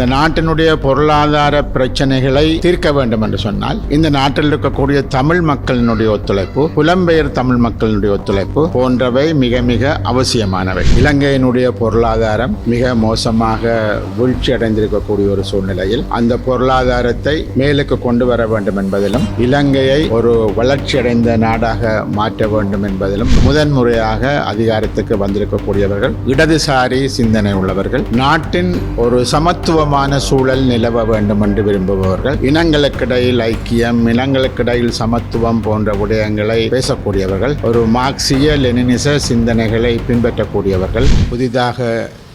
இந்த நாட்டினுடைய பொருளாதார பிரச்சனைகளை தீர்க்க வேண்டும் என்று சொன்னால் இந்த நாட்டில் இருக்கக்கூடிய தமிழ் மக்களினுடைய ஒத்துழைப்பு புலம்பெயர் தமிழ் மக்களினுடைய ஒத்துழைப்பு போன்றவை மிக மிக அவசியமானவை. இலங்கையினுடைய பொருளாதாரம் மிக மோசமாக வீழ்ச்சி அடைந்திருக்கக்கூடிய ஒரு சூழ்நிலையில் அந்த பொருளாதாரத்தை மேலுக்கு கொண்டு வர வேண்டும் என்பதிலும் இலங்கையை ஒரு வளர்ச்சியடைந்த நாடாக மாற்ற வேண்டும் என்பதிலும் முதன்முறையாக அதிகாரத்துக்கு வந்திருக்கக்கூடியவர்கள் இடதுசாரி சிந்தனை உள்ளவர்கள் நாட்டின் ஒரு சமத்துவம் சமமான சூழல் நிலவ வேண்டும் என்று விரும்புபவர்கள் இனங்களுக்கிடையில் ஐக்கியம் இனங்களுக்கிடையில் சமத்துவம் போன்ற விடயங்களை பேசக்கூடியவர்கள் ஒரு மார்க்சிய லெனினிச சிந்தனைகளை பின்பற்றக்கூடியவர்கள் புதிதாக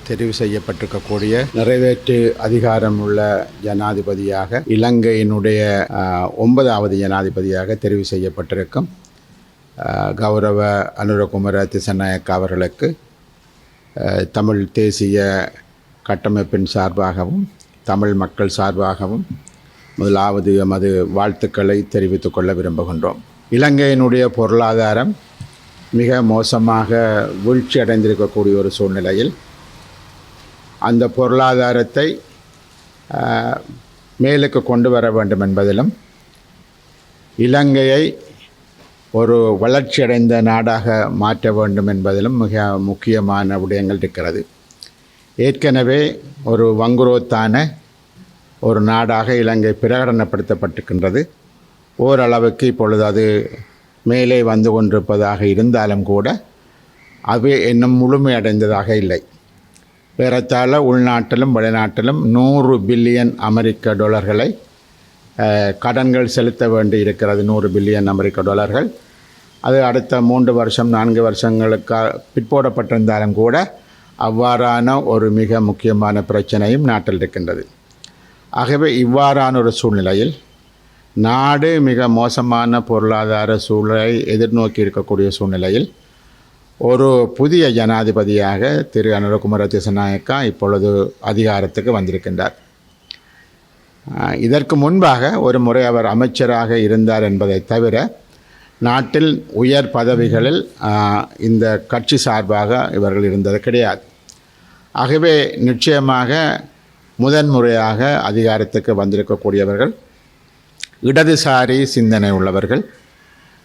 தெரிவு செய்யப்பட்டிருக்கக்கூடிய நிறைவேற்று அதிகாரம் உள்ள ஜனாதிபதியாக இலங்கையினுடைய ஒன்பதாவது ஜனாதிபதியாக தெரிவு செய்யப்பட்டிருக்கும் கௌரவ அனுரகுமார திசநாயக்க அவர்களுக்கு தமிழ் தேசிய கட்டமைப்பின் சார்பாகவும் தமிழ் மக்கள் சார்பாகவும் முதலாவது எமது வாழ்த்துக்களை தெரிவித்துக்கொள்ள விரும்புகின்றோம். இலங்கையினுடைய பொருளாதாரம் மிக மோசமாக வீழ்ச்சி அடைந்திருக்கக்கூடிய ஒரு சூழ்நிலையில் அந்த பொருளாதாரத்தை மேலுக்கு கொண்டு வர வேண்டும் என்பதிலும் இலங்கையை ஒரு வளர்ச்சியடைந்த நாடாக மாற்ற வேண்டும் என்பதிலும் மிக முக்கியமான விடயங்கள் இருக்கிறது. ஏற்கனவே ஒரு வங்குரோத்தான ஒரு நாடாக இலங்கை பிரகடனப்படுத்தப்பட்டிருக்கின்றது. ஓரளவுக்கு இப்பொழுது அது மேலே வந்து கொண்டிருப்பதாக இருந்தாலும் கூட அது இன்னும் முழுமையடைந்ததாக இல்லை. ஏறத்தாழ உள்நாட்டிலும் வெளிநாட்டிலும் நூறு பில்லியன் அமெரிக்க டாலர்களை கடன்கள் செலுத்த வேண்டி இருக்கிறது நூறு பில்லியன் அமெரிக்க டாலர்கள். அது அடுத்த மூன்று வருஷம் நான்கு வருஷங்களுக்கு பிற்போடப்பட்டிருந்தாலும் கூட அவ்வாறான ஒரு மிக முக்கியமான பிரச்சனையும் நாட்டில் இருக்கின்றது. ஆகவே இவ்வாறான ஒரு சூழ்நிலையில் நாடு மிக மோசமான பொருளாதார சூழலை எதிர்நோக்கி இருக்கக்கூடிய சூழ்நிலையில் ஒரு புதிய ஜனாதிபதியாக திரு அனுரகுமார திசநாயக்கா இப்பொழுது அதிகாரத்துக்கு வந்திருக்கின்றார். இதற்கு முன்பாக ஒரு முறை அவர் அமைச்சராக இருந்தார் என்பதை தவிர நாட்டில் உயர் பதவிகளில் இந்த கட்சி சார்பாக இவர்கள் இருந்தது கிடையாது. ஆகவே நிச்சயமாக முதன்முறையாக அதிகாரத்துக்கு வந்திருக்கக்கூடியவர்கள் இடதுசாரி சிந்தனை உள்ளவர்கள்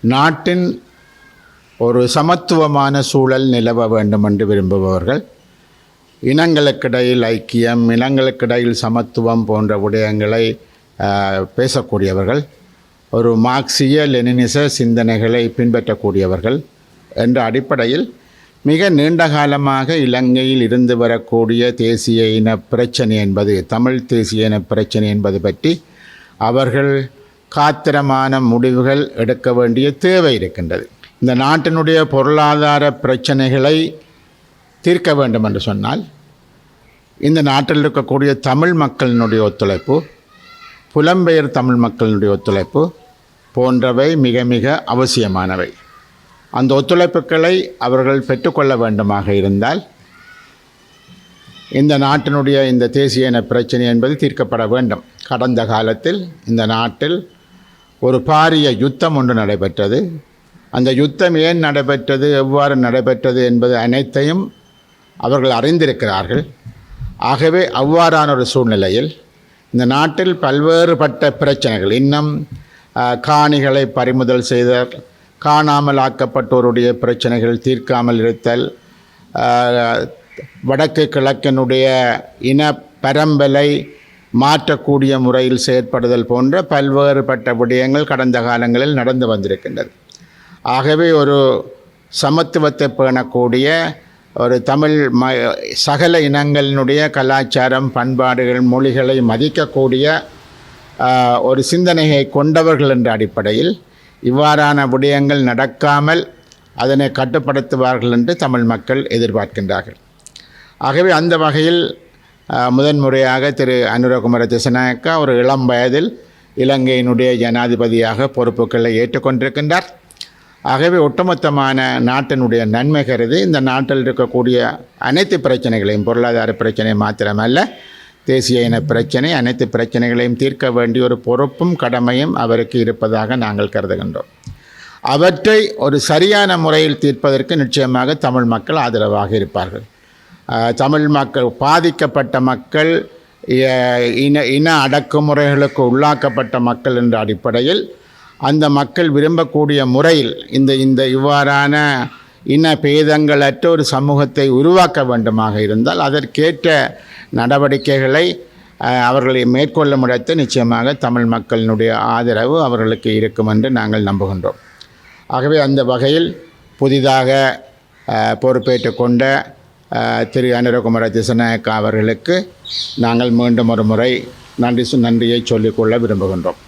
நாட்டின் ஒரு சமத்துவமான சூழல் நிலவ வேண்டும் என்று விரும்புபவர்கள் இனங்களுக்கிடையில் ஐக்கியம் இனங்களுக்கிடையில் சமத்துவம் போன்ற விடயங்களை பேசக்கூடியவர்கள் ஒரு மார்க்சிய லெனினிச சிந்தனைகளை பின்பற்றக்கூடியவர்கள் என்ற அடிப்படையில் மிக நீண்ட காலமாக இலங்கையில் இருந்து வரக்கூடிய தேசிய இன பிரச்சனை என்பது தமிழ் தேசிய இன பிரச்சனை என்பது பற்றி அவர்கள் காத்திரமான முடிவுகள் எடுக்க வேண்டிய தேவை இருக்கின்றது. இந்த நாட்டினுடைய பொருளாதார பிரச்சனைகளை தீர்க்க வேண்டும் என்று சொன்னால் இந்த நாட்டில் இருக்கக்கூடிய தமிழ் மக்களினுடைய ஒத்துழைப்பு புலம்பெயர் தமிழ் மக்களினுடைய ஒத்துழைப்பு போன்றவை மிக மிக அவசியமானவை. அந்த ஒத்துழைப்புகளை அவர்கள் பெற்றுக்கொள்ள வேண்டுமாக இருந்தால் இந்த நாட்டினுடைய இந்த தேசிய இன பிரச்சனை என்பது தீர்க்கப்பட வேண்டும். கடந்த காலத்தில் இந்த நாட்டில் ஒரு பாரிய யுத்தம் ஒன்று நடைபெற்றது. அந்த யுத்தம் ஏன் நடைபெற்றது எவ்வாறு நடைபெற்றது என்பது அனைத்தையும் அவர்கள் அறிந்திருக்கிறார்கள். ஆகவே அவ்வாறான ஒரு சூழ்நிலையில் இந்த நாட்டில் பல்வேறுபட்ட பிரச்சனைகள் இன்னும் காணிகளை பறிமுதல் செய்தல் காணாமல் ஆக்கப்பட்டோருடைய பிரச்சனைகள் தீர்க்காமல் இருத்தல் வடக்கு கிழக்கினுடைய இன பரம்பலை மாற்றக்கூடிய முறையில் செயற்படுதல் போன்ற பல்வேறுபட்ட விடயங்கள் கடந்த காலங்களில் நடந்து வந்திருக்கின்றது. ஆகவே ஒரு சமத்துவத்தை பேணக்கூடிய ஒரு தமிழ் ம சகல இனங்களினுடைய கலாச்சாரம் பண்பாடுகள் மொழிகளை மதிக்கக்கூடிய ஒரு சிந்தனையை கொண்டவர்கள் என்ற அடிப்படையில் இவ்வாறான விடயங்கள் நடக்காமல் அதனை கட்டுப்படுத்துவார்கள் என்று தமிழ் மக்கள் எதிர்பார்க்கின்றார்கள். ஆகவே அந்த வகையில் முதன்முறையாக திரு அனுரகுமார திசநாயக்கா ஒரு இளம் வயதில் இலங்கையினுடைய ஜனாதிபதியாக பொறுப்புகளை ஏற்றுக்கொண்டிருக்கின்றார். ஆகவே ஒட்டுமொத்தமான நாட்டினுடைய நன்மை கருதி இந்த நாட்டில் இருக்கக்கூடிய அனைத்து பிரச்சனைகளையும் பொருளாதார பிரச்சனை மாத்திரமல்ல தேசிய இன பிரச்சனை அனைத்து பிரச்சனைகளையும் தீர்க்க வேண்டிய ஒரு பொறுப்பும் கடமையும் அவருக்கு இருப்பதாக நாங்கள் கருதுகின்றோம். அவற்றை ஒரு சரியான முறையில் தீர்ப்பதற்கு நிச்சயமாக தமிழ் மக்கள் ஆதரவாக இருப்பார்கள். தமிழ் மக்கள் பாதிக்கப்பட்ட மக்கள் இன இன அடக்குமுறைகளுக்கு உள்ளாக்கப்பட்ட மக்கள் என்ற அடிப்படையில் அந்த மக்கள் விரும்பக்கூடிய முறையில் இந்த இந்த இவ்வாறான இன பேதங்களற்ற ஒரு சமூகத்தை உருவாக்க வேண்டுமாக இருந்தால் அதற்கேற்ற நடவடிக்கைகளை அவர்களை மேற்கொள்ள முறைத்து நிச்சயமாக தமிழ் மக்களினுடைய ஆதரவு அவர்களுக்கு இருக்கும் என்று நாங்கள் நம்புகின்றோம். ஆகவே அந்த வகையில் புதிதாக பொறுப்பேற்று கொண்ட திரு அனுரகுமார திசநாயக்கா அவர்களுக்கு நாங்கள் மீண்டும் ஒரு முறை நன்றி நன்றியை சொல்லிக்கொள்ள விரும்புகின்றோம்.